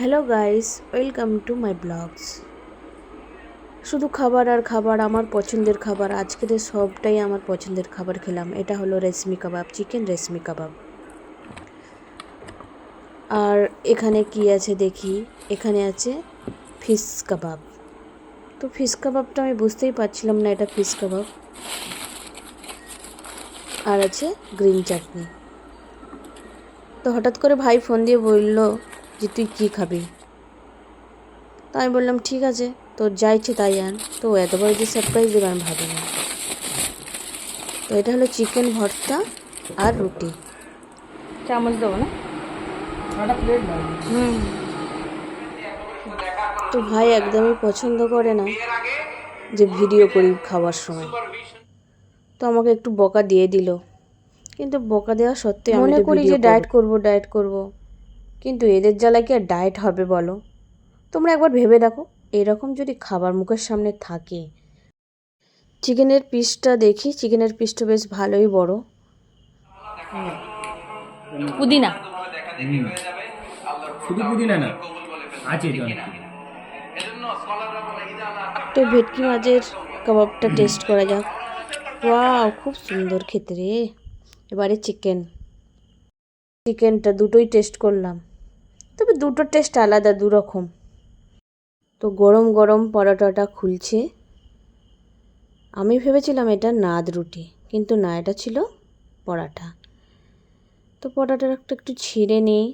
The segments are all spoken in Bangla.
Hello guys welcome to my blogs শুধু খাবার আর খাবার, আমার পছন্দের খাবার। আজকের সবটাই আমার পছন্দের খাবার খেলাম, এটা হলো রেশমি কাবাব, চিকেন রেশমি কাবাব। আর এখানে কি আছে দেখি? এখানে আছে ফিশ কাবাব। তো ফিশ কাবাবটা আমি বুঝতেই পারছিলাম না এটা ফিশ কাবাব। আর আছে গ্রিন চাটনি। তো হঠাৎ করে ভাই ফোন দিয়ে বলল যে তুই কী খাবি? তো আমি বললাম ঠিক আছে তোর যা ইচ্ছে তাই আন। তো এত বড় যে সারপ্রাইজ দেবে আমি ভাবি না। তো এটা হলো চিকেন ভর্তা আর রুটি। চামচ দেবো না? হুম। তো ভাই একদমই পছন্দ করে না যে ভিডিও করি খাওয়ার সময়। তো আমাকে একটু বকা দিয়ে দিল। কিন্তু বকা দেওয়া সত্ত্বেও আমি মনে করি যে ডায়েট করব। ডায়েট করব। কিন্তু এদের জ্বালায় কি আর ডায়েট হবে বলো? তোমরা একবার ভেবে দেখো এরকম যদি খাবার মুখের সামনে থাকে। চিকেনের পিসটা দেখি চিকেনের পিসটা বেশ ভালোই বড়। পুদিনা। শুধু পুদিনা না আছে এটা তো ভেটকি মাছের কাবাবটা টেস্ট করা যাক। ওয়াও খুব সুন্দর খেতে রে। এবারে চিকেন চিকেনটা দুটোই টেস্ট করলাম। তবে দুটো টেস্ট আলাদা দু রকম তো গরম গরম পরোটাটা খুলছে। আমি ভেবেছিলাম এটা নাদ রুটি, কিন্তু না, এটা ছিল পরাঠা। তো পরোটাটা একটু ছিঁড়ে নিই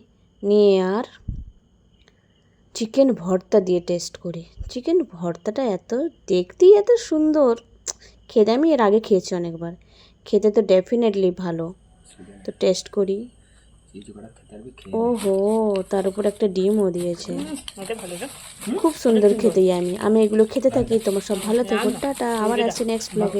নিয়ে আর চিকেন ভর্তা দিয়ে টেস্ট করি। চিকেন ভর্তাটা এত, দেখতেই এত সুন্দর। খেতে আমি এর আগে খেয়েছি অনেকবার। খেতে তো ডেফিনেটলি ভালো। তো টেস্ট করি। ওহো তার উপর একটা ডিমও দিয়েছে। খুব সুন্দর খেতে আমি আমি এগুলো খেতে থাকি তোমার সব ভালো থেকো। টাটা আবার আসছি নেক্সট ব্লগে